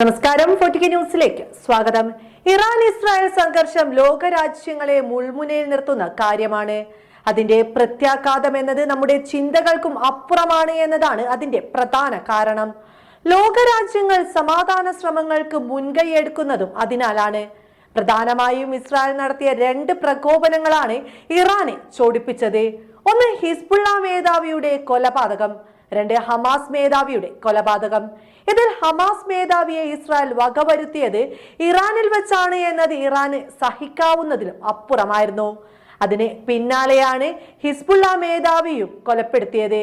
നമസ്കാരം. ഫോർട്ടിക്ക ന്യൂസിലേക്ക് സ്വാഗതം. ഇറാൻ ഇസ്രായേൽ സംഘർഷം ലോകരാജ്യങ്ങളെ മുൾമുനയിൽ നിർത്തുന്ന കാര്യമാണ്. അതിന്റെ പ്രത്യാഘാതം എന്നത് നമ്മുടെ ചിന്തകൾക്കും അപ്പുറമാണ് എന്നതാണ് അതിന്റെ പ്രധാന കാരണം. ലോകരാജ്യങ്ങൾ സമാധാന ശ്രമങ്ങൾക്ക് മുൻകൈ എടുക്കുന്നതും അതിനാലാണ്. പ്രധാനമായും ഇസ്രായേൽ നടത്തിയ രണ്ട് പ്രകോപനങ്ങളാണ് ഇറാനെ ചോടിപ്പിച്ചത്. ഒന്ന് ഹിസ്ബുള്ള മേധാവിയുടെ കൊലപാതകം. രണ്ട് ഹമാസ് മേധാവിയുടെ കൊലപാതകം. ഇതിൽ ഹമാസ് മേധാവിയെ ഇസ്രായേൽ വകവരുത്തിയത് ഇറാനിൽ വെച്ചാണ് എന്നത് ഇറാന് സഹിക്കാവുന്നതിലും അപ്പുറമായിരുന്നു. അതിന് പിന്നാലെയാണ് ഹിസ്ബുള്ള മേധാവിയും കൊലപ്പെടുത്തിയത്.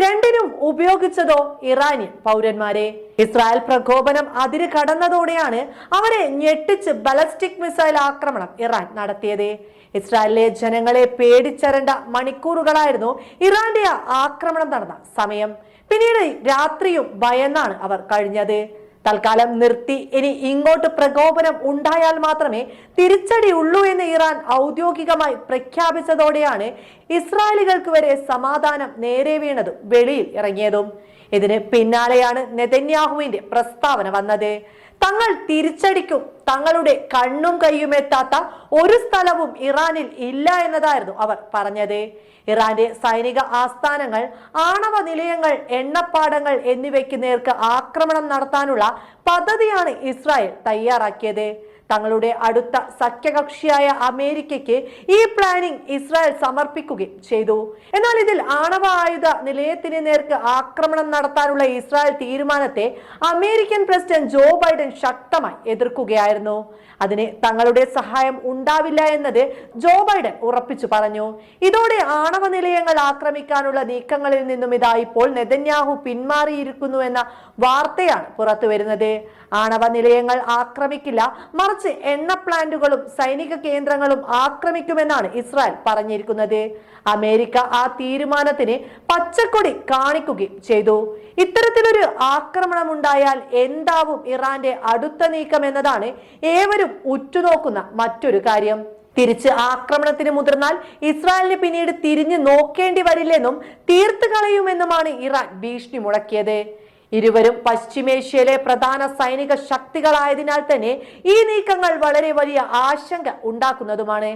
രണ്ടിനും ഉപയോഗിച്ചതോ ഇറാനിയൻ പൗരന്മാരെ. ഇസ്രായേൽ പ്രകോപനം അതിര് കടന്നതോടെയാണ് അവരെ ഞെട്ടിച്ച് ബലസ്റ്റിക് മിസൈൽ ആക്രമണം ഇറാൻ നടത്തിയത്. ഇസ്രായേലിലെ ജനങ്ങളെ പേടിച്ചരണ്ട മണിക്കൂറുകളായിരുന്നു ഇറാന്റെ ആക്രമണം നടന്ന സമയം. പിന്നീട് രാത്രിയും ഭയന്നാണ് അവർ കഴിഞ്ഞത്. തൽക്കാലം നിർത്തി. ഇനി ഇങ്ങോട്ട് പ്രകോപനം ഉണ്ടായാൽ മാത്രമേ തിരിച്ചടി ഉള്ളൂ എന്ന് ഇറാൻ ഔദ്യോഗികമായി പ്രഖ്യാപിച്ചതോടെയാണ് ഇസ്രായേലുകൾക്ക് വരെ സമാധാനം നേരെ വീണതും വെളിയിൽ ഇറങ്ങിയതും. ഇതിന് പിന്നാലെയാണ് നെതന്യാഹുവിന്റെ പ്രസ്താവന വന്നത്. തങ്ങൾ തിരിച്ചടിക്കും. തങ്ങളുടെ കണ്ണും കൈയും എത്താത്ത ഒരു സ്ഥലവും ഇറാനിൽ ഇല്ല എന്നതായിരുന്നു അവർ പറഞ്ഞത്. ഇറാന്റെ സൈനിക ആസ്ഥാനങ്ങൾ ആണവ നിലയങ്ങൾ എണ്ണപ്പാടങ്ങൾ എന്നിവയ്ക്ക് നേർക്ക് ആക്രമണം നടത്താനുള്ള പദ്ധതിയാണ് ഇസ്രായേൽ തയ്യാറാക്കിയത്. തങ്ങളുടെ അടുത്ത സഖ്യകക്ഷിയായ അമേരിക്കയ്ക്ക് ഈ പ്ലാനിംഗ് ഇസ്രായേൽ സമർപ്പിക്കുകയും ചെയ്തു. എന്നാൽ ഇതിൽ ആണവ ആയുധ നിലയത്തിന് നേർക്ക് ആക്രമണം നടത്താനുള്ള ഇസ്രായേൽ തീരുമാനത്തെ അമേരിക്കൻ പ്രസിഡന്റ് ജോ ബൈഡൻ ശക്തമായി എതിർക്കുകയായിരുന്നു. അതിന് തങ്ങളുടെ സഹായം ഉണ്ടാവില്ല എന്നത് ജോ ബൈഡൻ ഉറപ്പിച്ചു പറഞ്ഞു. ഇതോടെ ആണവ നിലയങ്ങൾ ആക്രമിക്കാനുള്ള നീക്കങ്ങളിൽ നിന്നും ഇതായിപ്പോൾ നെതന്യാഹു പിന്മാറിയിരിക്കുന്നു എന്ന വാർത്തയാണ് പുറത്തുവരുന്നത്. ആണവ നിലയങ്ങൾ ആക്രമിക്കില്ല മറിച്ച് എണ്ണ പ്ലാന്റുകളും സൈനിക കേന്ദ്രങ്ങളും ആക്രമിക്കുമെന്നാണ് ഇസ്രായേൽ പറഞ്ഞിരിക്കുന്നത്. അമേരിക്ക ആ തീരുമാനത്തിന് പച്ചക്കൊടി കാണിക്കുകയും ചെയ്തു. ഇത്തരത്തിലൊരു ആക്രമണം ഉണ്ടായാൽ എന്താവും ഇറാന്റെ അടുത്ത നീക്കം എന്നതാണ് ഏവരും ഉറ്റുനോക്കുന്ന മറ്റൊരു കാര്യം. തിരിച്ച് ആക്രമണത്തിന് മുതിർന്നാൽ ഇസ്രായേലിന് പിന്നീട് തിരിഞ്ഞു നോക്കേണ്ടി വരില്ലെന്നും തീർത്തു കളയുമെന്നുമാണ് ഇറാൻ ഭീഷണി മുഴക്കിയത്. ഇരുവരും പശ്ചിമേഷ്യയിലെ പ്രധാന സൈനിക ശക്തികളായതിനാൽ തന്നെ ഈ നീക്കങ്ങൾ വളരെ വലിയ ആശങ്ക ഉണ്ടാക്കുന്നതുമാണ്.